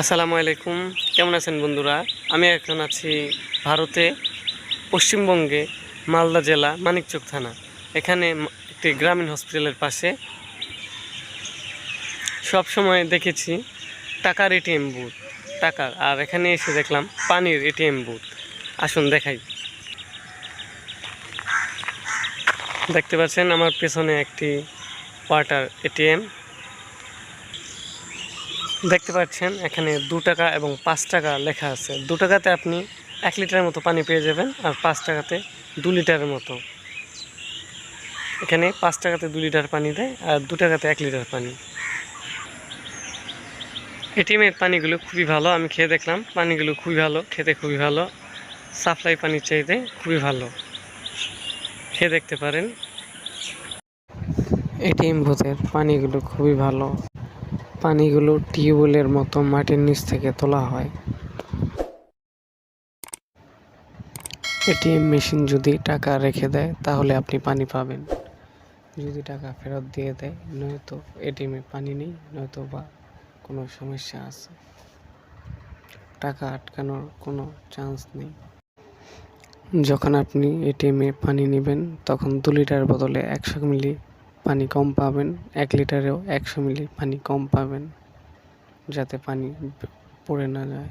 আসসালামু আলাইকুম। কেমন আছেন বন্ধুরা? আমি এখন আছি ভারতে, পশ্চিমবঙ্গে, মালদা জেলা, মানিকচক থানা। এখানে একটি গ্রামীণ হসপিটালের পাশে সব সময় দেখেছি টাকার এটিএম বুথ, টাকার। আর এখানে এসে দেখলাম পানির এটিএম বুথ। আসুন দেখাই। দেখতে পাচ্ছেন আমার পেছনে একটি ওয়াটার এটিএম। দেখতে পাচ্ছেন, এখানে দু টাকা এবং পাঁচ টাকা লেখা আছে। দু টাকাতে আপনি এক লিটারের মতো পানি পেয়ে যাবেন আর পাঁচ টাকাতে দু লিটারের মতো। এখানে পাঁচ টাকাতে দু লিটার পানি দেয় আর দু টাকাতে এক লিটার পানি। এটিএমের পানিগুলো খুবই ভালো, আমি খেয়ে দেখলাম। পানিগুলো খুবই ভালো, খেতে খুবই ভালো। সাপ্লাই পানির চাইতে খুবই ভালো। খেয়ে দেখতে পারেন। এটিএম বুথের পানিগুলো খুবই ভালো। পানিগুলো টিউবওয়েলের মতো মাটির নিচ থেকে তোলা হয়। এটিএম মেশিন যদি টাকা রেখে দেয়, তাহলে আপনি পানি পাবেন। যদি টাকা ফেরত দিয়ে দেয়, নয়তো এটিএমে পানি নেই, নয়তো বা কোনো সমস্যা আছে। টাকা আটকানোর কোনো চান্স নেই। যখন আপনি এটিএমে পানি নেবেন, তখন দু লিটার বদলে একশো মিলি পানি কম পাবেন, এক লিটারেও একশো মিলি পানি কম পাবেন, যাতে পানি পড়ে না যায়।